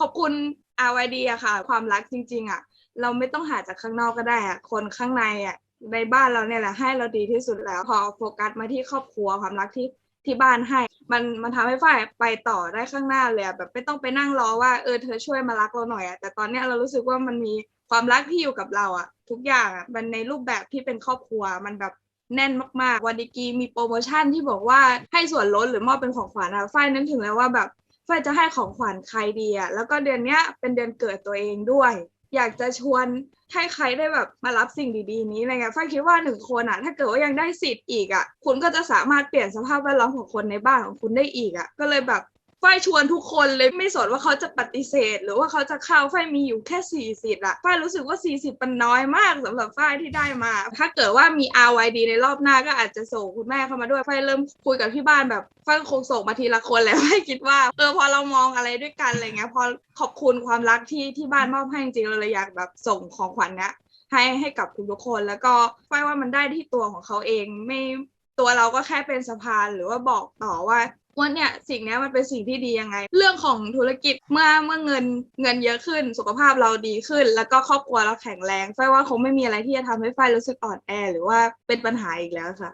ขอบคุณ RYD อะค่ะ ความรักจริง ๆอะเราไม่ต้องหาจากข้างนอกก็ได้อะคนข้างในอะในบ้านเราเนี่ยแหละให้เราดีที่สุดแล้ว พอโฟกัสมาที่ครอบครัวความรักที่ที่บ้านให้ มันมันทำให้ฝ้ายไปต่อได้ข้างหน้าเลยแบบไม่ต้องไปนั่งรอว่าเออเธอช่วยมารักเราหน่อยอะแต่ตอนเนี้ยเรารู้สึกว่ามันมีความรักที่อยู่กับเราอะทุกอย่างอะมันในรูปแบบที่เป็นครอบครัวมันแบบแน่นมากๆวันดีกีมีโปรโมชั่นที่บอกว่าให้ส่วนลดหรือมอบเป็นของขวัญอะฝ้ายนึกถึงแล้วว่าแบบ ฝ้ายจะให้ของขวัญใครดีอะแล้วก็เดือนเนี้ยเป็นเดือนเกิดตัวเองด้วย อยากจะชวนให้ใครได้แบบมารับสิ่งดีๆ นี้อะไรเงี้ยฝ้ายคิดว่าหนึ่งคนอะถ้าเกิดว่ายังได้สิทธิ์อีกอะคุณก็จะสามารถเปลี่ยนสภาพแวดล้อมของคนในบ้านของคุณได้อีกอะก็เลยแบบ ฝ้ายชวนทุกคนเลยไม่สนว่าเขาจะปฏิเสธ หรือว่าเขาจะเข้าฝ้ายมีอยู่แค่สี่สิทธิ์อะฝ้ายรู้สึกว่าสี่สิบมันน้อยมากสำหรับฝ้ายที่ได้มา ถ้าเกิดว่ามี RYD ในรอบหน้าก็อาจจะส่งคุณแม่เข้ามาด้วยฝ้ายเริ่มคุยกับที่บ้านแบบฝ้ายคงส่งมาทีละคนเลยฝ้ายคิดว่าเออพอเรามองอะไรด้วยกันอะไรเงี้ยพอขอบคุณความรักที่ที่บ้านมอบให้จริงๆเราเลยอยากแบบส่งของขวัญเนี้ยให้ให้กับทุกๆคน แล้วก็ฝ้ายว่ามันได้ที่ตัวของเขาเองไม่ตัวเราก็แค่เป็นสะพานหรือว่าบอกต่อว่า ว่าเนี่ยสิ่งนี้มันเป็นสิ่งที่ดียังไง เรื่องของธุรกิจเมื่อเมื่อเงินเงินเยอะขึ้น สุขภาพเราดีขึ้น แล้วก็ครอบครัวเราแข็งแรงไฟว่าคงไม่มีอะไรที่จะทำให้ไฟรู้สึกอ่อนแอ หรือว่าเป็นปัญหาอีกแล้วค่ะ